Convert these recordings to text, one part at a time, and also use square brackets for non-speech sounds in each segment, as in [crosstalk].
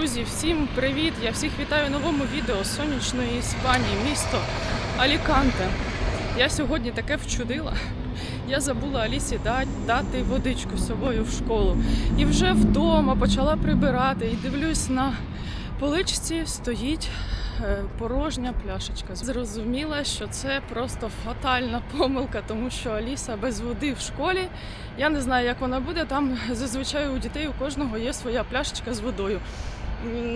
Друзі, всім привіт! Я всіх вітаю в новому відео сонячної Іспанії, місто Аліканте. Я сьогодні таке вчудила. Я забула Алісі дати водичку з собою в школу. І вже вдома почала прибирати і дивлюсь на поличці стоїть е, порожня пляшечка. Зрозуміла, що це просто фатальна помилка, тому що Аліса без води в школі. Я не знаю, як вона буде. Там зазвичай у дітей у кожного є своя пляшечка з водою.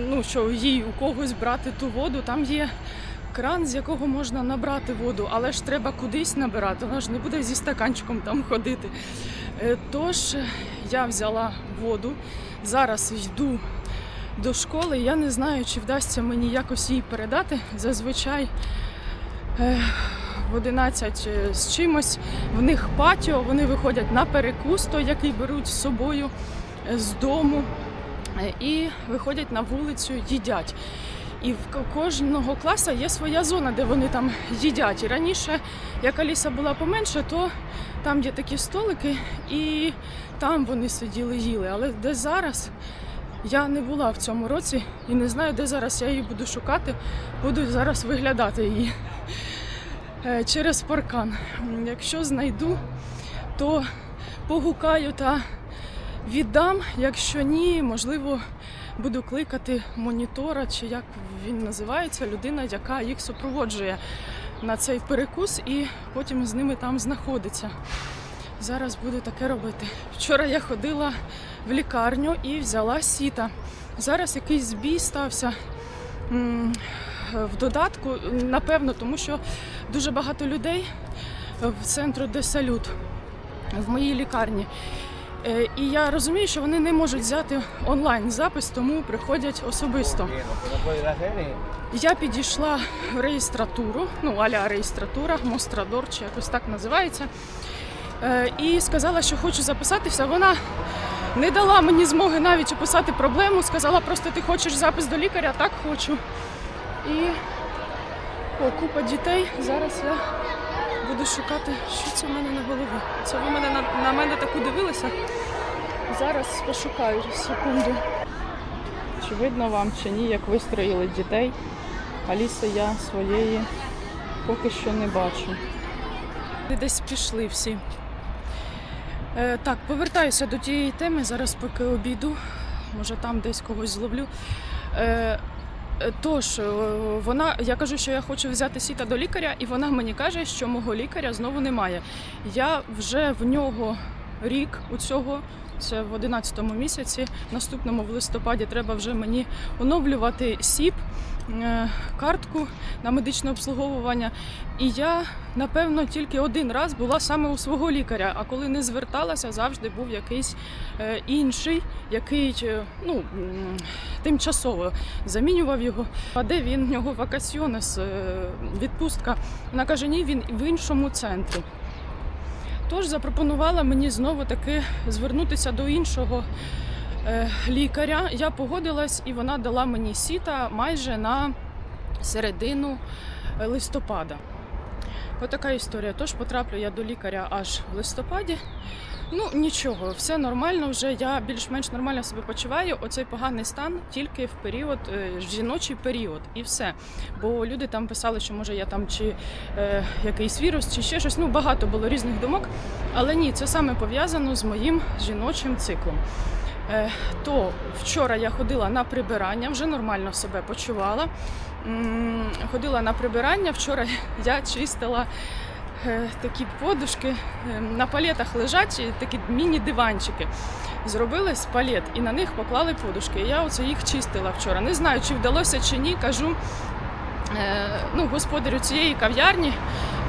Ну що їй у когось брати ту воду, там є. Кран, з якого можна набрати воду, але ж треба кудись набирати. Вона ж не буде зі стаканчиком там ходити. Е, Тож е, я взяла воду. Зараз йду до школи. Я не знаю, чи вдасться мені якось їй передати. Зазвичай е, в 11 з чимось в них патіо, вони виходять на перекус, той, який беруть з собою з дому, і виходять на вулицю, їдять. І в кожного класу є своя зона, де вони там їдять. І раніше, як Аліса була поменше, то там є такі столики, і там вони сиділи, їли. Але де зараз я не була в цьому році і не знаю, де зараз я її буду шукати. Буду зараз виглядати її е, через паркан. Якщо знайду, то погукаю та віддам. Якщо ні, можливо, буду кликати монітора, чи як він називається, людина, яка їх супроводжує на цей перекус, і потім з ними там знаходиться. Зараз буду таке робити. Вчора я ходила в лікарню і взяла сіта. Зараз якийсь збій стався в додатку, напевно, тому що дуже багато людей в центру де салют в моїй лікарні. Е, І я розумію, що вони не можуть взяти онлайн запис, тому приходять особисто. Я підійшла в реєстратуру, ну аля реєстратура, Мострадор чи якось так називається. Е, І сказала, що хочу записатися. Вона не дала мені змоги навіть описати проблему. Сказала, просто ти хочеш запис до лікаря, так хочу. І о, купа дітей. Зараз я буду шукати, що це в мене на голові. Це ви мене на, на мене таку дивилися. Зараз пошукаю секунду. Чи видно вам чи ні, як вистроїли дітей? Аліси я своєї поки що не бачу. Десь пішли всі. Е, так, повертаюся до тієї теми. Зараз поки обійду. Може там десь когось зловлю. Е, Тож, е, вона, я кажу, що я хочу взяти сіта до лікаря, і вона мені каже, що мого лікаря знову немає. Я вже в нього рік у цього, це в 11 місяці, наступному в листопаді треба вже мені оновлювати СІП, е, картку на медичне обслуговування. І я, напевно, тільки один раз була саме у свого лікаря. А коли не зверталася, завжди був якийсь е, інший, який е, ну, тимчасово замінював його. А де він? В нього вакаціонес, е, відпустка. Вона каже, ні, він в іншому центрі. Тож запропонувала мені знову таки звернутися до іншого е, лікаря. Я погодилась, і вона дала мені сіта майже на середину е, листопада. Отака історія. Тож потраплю я до лікаря аж в листопаді. Ну нічого, все нормально вже. Я більш-менш нормально себе почуваю. Оцей поганий стан тільки в період, е, жіночий період, і все. Бо люди там писали, що може я там чи е, якийсь вірус, чи ще щось. Ну багато було різних думок. Але ні, це саме пов'язано з моїм жіночим циклом. Е, то вчора я ходила на прибирання, вже нормально себе почувала. Ходила на прибирання. Вчора [laughs] я чистила такі подушки. е, На палетах лежать такі міні-диванчики. Зробили з палет і на них поклали подушки. Я оце їх чистила вчора. Не знаю, чи вдалося чи ні. Кажу е, ну, господарю цієї кав'ярні,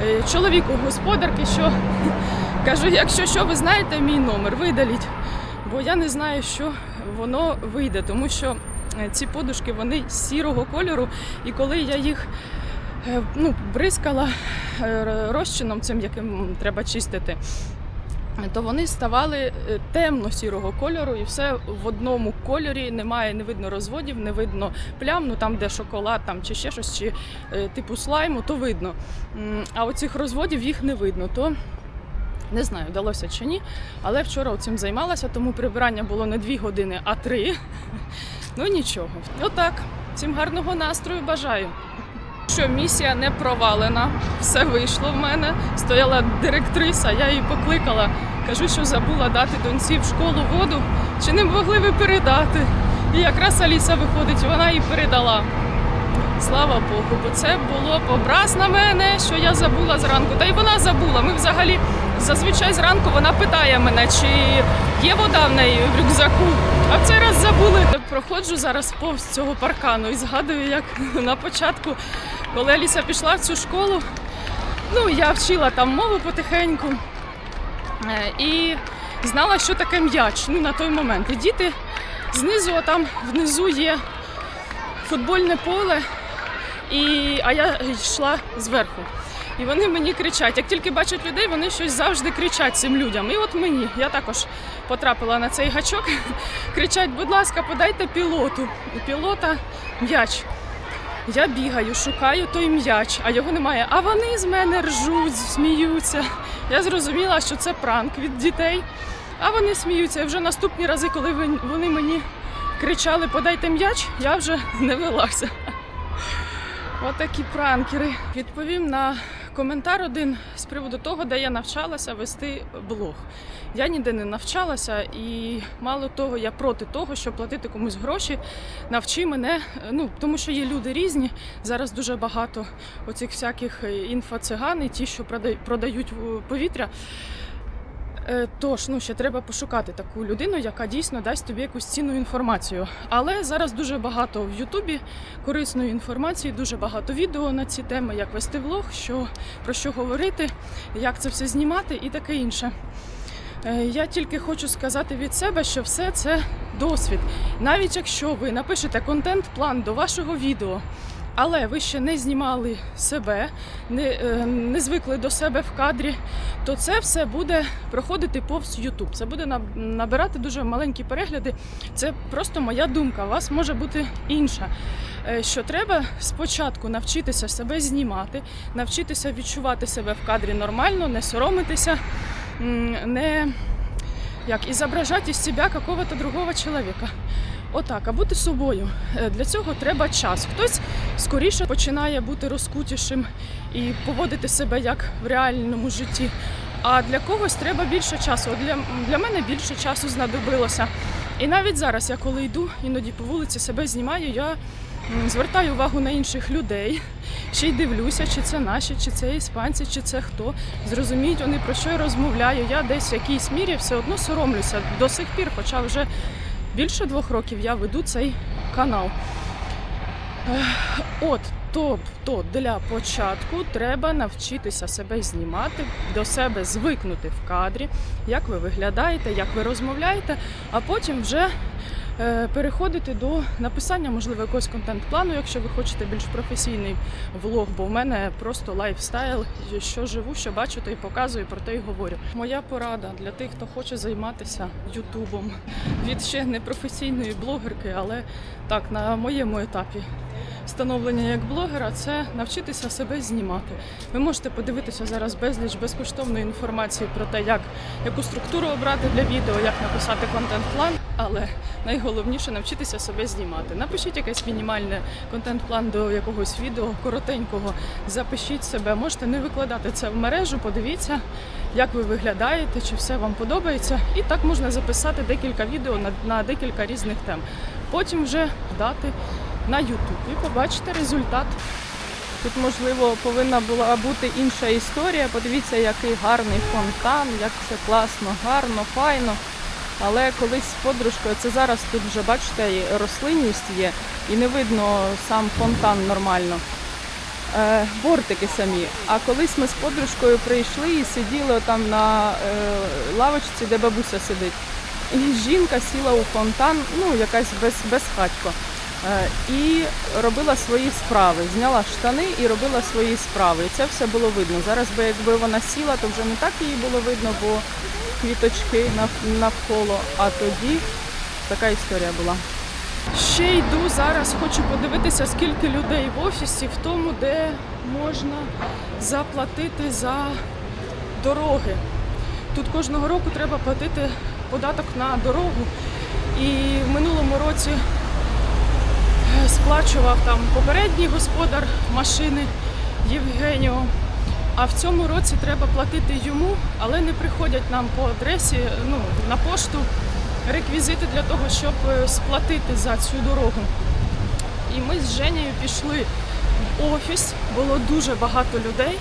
е, чоловіку господарки, що [laughs] кажу, якщо що, ви знаєте мій номер, видаліть. Бо я не знаю, що воно вийде, тому що е, ці подушки вони сірого кольору, і коли я їх е, ну, бризкала е, розчином, цим яким треба чистити, то вони ставали е, темно-сірого кольору, і все в одному кольорі. Немає, не видно розводів, не видно плям. Ну там, де шоколад, там чи ще щось, чи е, типу слайму, то видно. А оцих розводів їх не видно. То не знаю, вдалося чи ні. Але вчора цим займалася, тому прибирання було не дві години, а три. [laughs] Ну нічого. Отак. Всім гарного настрою бажаю. Що місія не провалена, все вийшло в мене. Стояла директриса, я її покликала. Кажу, що забула дати доньці в школу воду. Чи не могли ви передати? І якраз Аліса виходить, вона їй передала. Слава Богу, бо це було образ на мене, що я забула зранку. Та й вона забула. Ми взагалі зазвичай зранку вона питає мене, чи є вода в неї в рюкзаку. А в цей раз забули. Проходжу зараз повз цього паркану і згадую, як на початку, коли Аліса пішла в цю школу, ну я вчила там мову потихеньку е, і знала, що таке м'яч ну, на той момент. І діти знизу, а там внизу є футбольне поле, і, а я йшла зверху. І вони мені кричать. Як тільки бачать людей, вони щось завжди кричать цим людям. І от мені, я також потрапила на цей гачок. [laughs] Кричать, будь ласка, подайте пілоту. У пілота м'яч. Я бігаю, шукаю той м'яч, а його немає. А вони з мене ржуть, сміються. Я зрозуміла, що це пранк від дітей. А вони сміються. І вже наступні рази, коли вони мені кричали Подайте м'яч, я вже не велася. Отакі пранкери. Відповім на коментар один з приводу того, де я навчалася вести блог. Я ніде не навчалася, і мало того, я проти того, щоб платити комусь гроші. Навчи мене, е, ну тому що є люди різні. Зараз дуже багато оцих всяких е, інфоциган і ті, що продають е, повітря. Тож, ну ще треба пошукати таку людину, яка дійсно дасть тобі якусь цінну інформацію. Але зараз дуже багато в Ютубі корисної інформації, дуже багато відео на ці теми, як вести влог, що про що говорити, як це все знімати і таке інше. Е, Я тільки хочу сказати від себе, що все це досвід. Навіть якщо ви напишете контент-план до вашого відео, але ви ще не знімали себе, не, е, не звикли до себе в кадрі, то це все буде проходити повз YouTube. Це буде набирати дуже маленькі перегляди. Це просто моя думка. У вас може бути інша. Е, Що треба спочатку навчитися себе знімати, навчитися відчувати себе в кадрі нормально, не соромитися, не як ізображати із себе какого-то другого чоловіка. Отак, а бути собою. Е, Для цього треба час. Хтось скоріше починає бути розкутішим і поводити себе як в реальному житті. А для когось треба більше часу. Для, для мене більше часу знадобилося. І навіть зараз, я коли йду, іноді по вулиці себе знімаю, я звертаю увагу на інших людей, ще й дивлюся, чи це наші, чи це іспанці, чи це хто. Зрозуміють вони про що я розмовляю. Я десь в якійсь мірі все одно соромлюся до сих пір, хоча вже більше двох років я веду цей канал. От, тобто для початку треба навчитися себе знімати, до себе звикнути в кадрі, як ви виглядаєте, як ви розмовляєте, а потім вже переходити до написання, можливо, якогось контент-плану, якщо ви хочете більш професійний влог, бо в мене просто лайфстайл, що живу, що бачу, то й показую, про те й говорю. Моя порада для тих, хто хоче займатися Ютубом від ще не професійної блогерки, але так, на моєму етапі становлення як блогера це навчитися себе знімати. Ви можете подивитися зараз безліч безкоштовної інформації про те, як яку структуру обрати для відео, як написати контент-план, але найголовніше навчитися себе знімати. Напишіть якийсь мінімальний контент-план до якогось відео коротенького, запишіть себе. Можете не викладати це в мережу, подивіться, як ви виглядаєте, чи все вам подобається. І так можна записати декілька відео на, на декілька різних тем. Потім вже дати на YouTube і побачите результат. Тут, можливо, повинна була бути інша історія. Подивіться, який гарний фонтан, як це класно, гарно, файно. Але колись з подружкою, це зараз тут вже бачите, рослинність є, і не видно сам фонтан нормально. Е, бортики самі. А колись ми з подружкою прийшли і сиділи там на е, лавочці, де бабуся сидить. І жінка сіла у фонтан, ну якась без, безхатько. Е, і робила свої справи. Зняла штани і робила свої справи. І це все було видно. Зараз би якби вона сіла, то вже не так її було видно, бо квіточки навколо. А тоді така історія була. Ще йду зараз, хочу подивитися, скільки людей в офісі, в тому, де можна заплатити за дороги. Тут кожного року треба платити податок на дорогу. І в минулому році сплачував там попередній господар машини Євгеніо. А в цьому році треба платити йому, але не приходять нам по адресі, ну, на пошту реквізити для того, щоб е, сплатити за цю дорогу. І ми з Женєю пішли в офіс, було дуже багато людей.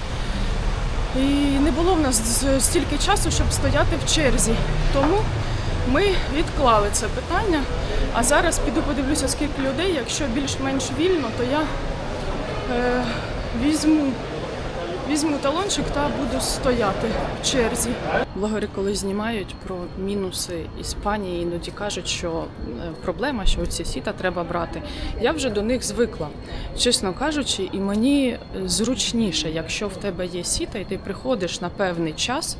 І не було в нас стільки часу, щоб стояти в черзі. Тому ми відклали це питання. А зараз піду подивлюся, скільки людей. Якщо більш-менш вільно, то я е, візьму, візьму талончик та буду стояти в черзі. Блогери, коли знімають про мінуси Іспанії, іноді кажуть, що е, проблема, що ці сіта треба брати. Я вже до них звикла, чесно кажучи, і мені е, зручніше, якщо в тебе є сіта, і ти приходиш на певний час,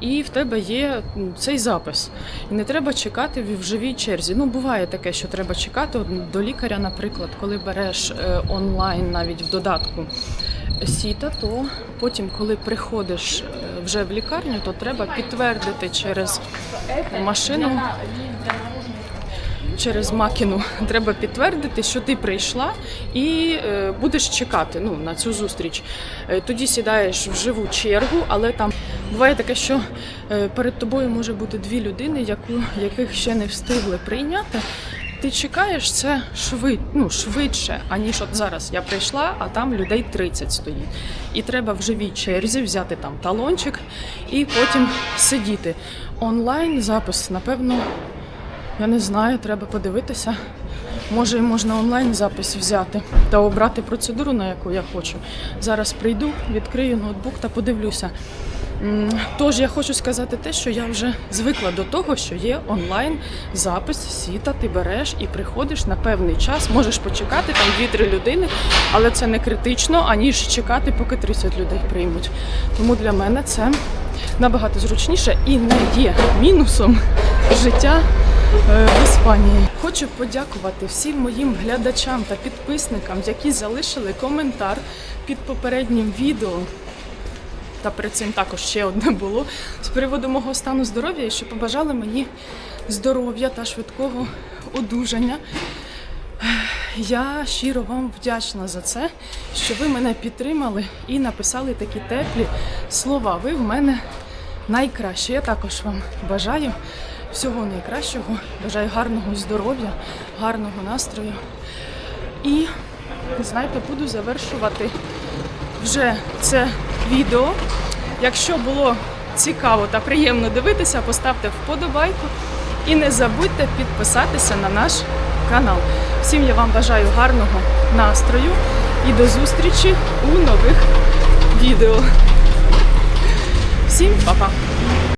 і, в тебе є цей запис. І не треба чекати в живій черзі. Ну, буває таке, що треба чекати до лікаря, наприклад, коли береш е, онлайн навіть в додатку сіта, то потім, коли приходиш вже в лікарню, то треба підтвердити через машину. Через макіну [laughs] треба підтвердити, що ти прийшла і е, будеш чекати ну, на цю зустріч. Е, тоді сідаєш в живу чергу, але там буває таке, що е, перед тобою може бути дві людини, яку, яких ще не встигли прийняти. Ти чекаєш це швид, ну, швидше, аніж от зараз я прийшла, а там людей 30 стоїть. І треба в живій черзі взяти там талончик і потім сидіти. Онлайн запис, напевно, я не знаю, треба подивитися. Може, можна онлайн запис взяти та обрати процедуру, на яку я хочу. Зараз прийду, відкрию ноутбук та подивлюся. Тож я хочу сказати те, що я вже звикла до того, що є онлайн запис, сіта, ти береш і приходиш на певний час. Можеш почекати там 2-3 людини, але це не критично, аніж чекати, поки 30 людей приймуть. Тому для мене це набагато зручніше і не є мінусом життя е, в Іспанії. Хочу подякувати всім моїм глядачам та підписникам, які залишили коментар під попереднім відео. Та перед цим також ще одне було з приводу мого стану здоров'я, що побажали мені здоров'я та швидкого одужання. Я щиро вам вдячна за це, що ви мене підтримали і написали такі теплі слова. Ви в мене найкраще. Я також вам бажаю всього найкращого. Бажаю гарного здоров'я, гарного настрою. І знаєте, буду завершувати вже це відео. Якщо було цікаво та приємно дивитися, поставте вподобайку і не забудьте підписатися на наш канал. Всім я вам бажаю гарного настрою і до зустрічі у нових відео. Всім па-па!